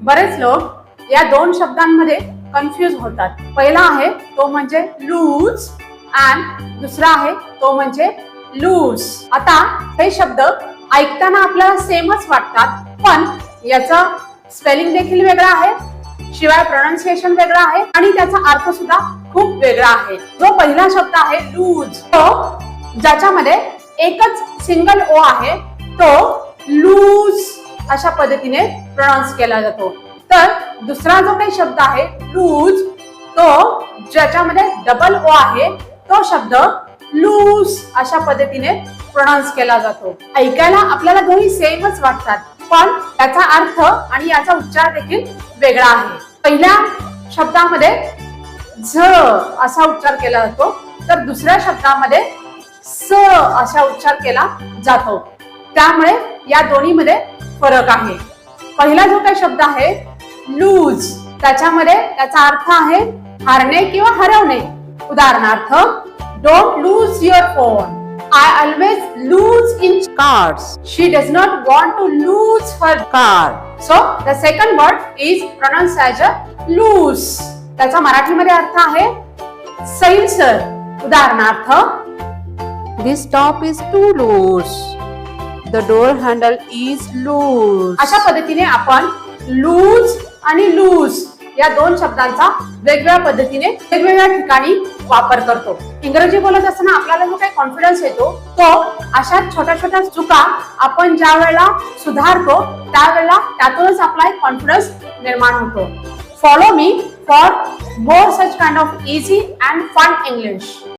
बरेच लोक या दोन शब्दांमध्ये कन्फ्युज होतात. पहिला आहे तो म्हणजे लूज अँड दुसरा आहे तो म्हणजे लूज आता हे शब्द ऐकताना आपल्याला सेमच वाटतात पण याचं स्पेलिंग देखील वेगळं आहे शिवाय प्रोनाऊन्सिएशन वेगळं आहे आणि त्याचा अर्थ सुद्धा खूप वेगळा आहे. जो पहिला शब्द आहे लूज तो ज्याच्यामध्ये एकच सिंगल ओ आहे तो लूज अशा पद्धतीने प्रोनाऊन्स केला जातो. तर दुसरा जो काही शब्द आहे लूज तो ज्याच्यामध्ये डबल ओ आहे तो शब्द लूज अशा पद्धतीने प्रोनाऊन्स केला जातो. ऐकायला आपल्याला दोन्ही सेमच वाटतात पण त्याचा अर्थ आणि याचा उच्चार देखील वेगळा आहे. पहिल्या शब्दामध्ये झ असा उच्चार केला जातो तर दुसऱ्या शब्दामध्ये स असा उच्चार केला जातो. त्यामुळे या दोन्हीमध्ये फरक आहे. पहिला जो काही शब्द आहे लूज त्याच्यामध्ये त्याचा अर्थ आहे हारणे किंवा हरवणे. उदाहरणार्थ don't lose your phone I always lose in cards she does not want to lose her card so the second word is pronounce as a loose त्याचा मराठीमध्ये अर्थ आहे सैलसर. उदाहरणार्थ this top is too loose the door handle is loose अशा पद्धतीने आपण loose आणि लूज या दोन शब्दांचा वेगवेगळ्या पद्धतीने वेगवेगळ्या ठिकाणी वापर करतो. इंग्रजी बोलत असताना आपल्याला जो काही कॉन्फिडन्स येतो तो अशा छोट्या छोट्या चुका आपण ज्या वेळेला सुधारतो त्यावेळेला त्यातूनच आपला एक कॉन्फिडन्स निर्माण होतो. Follow me for more such kind of easy and fun English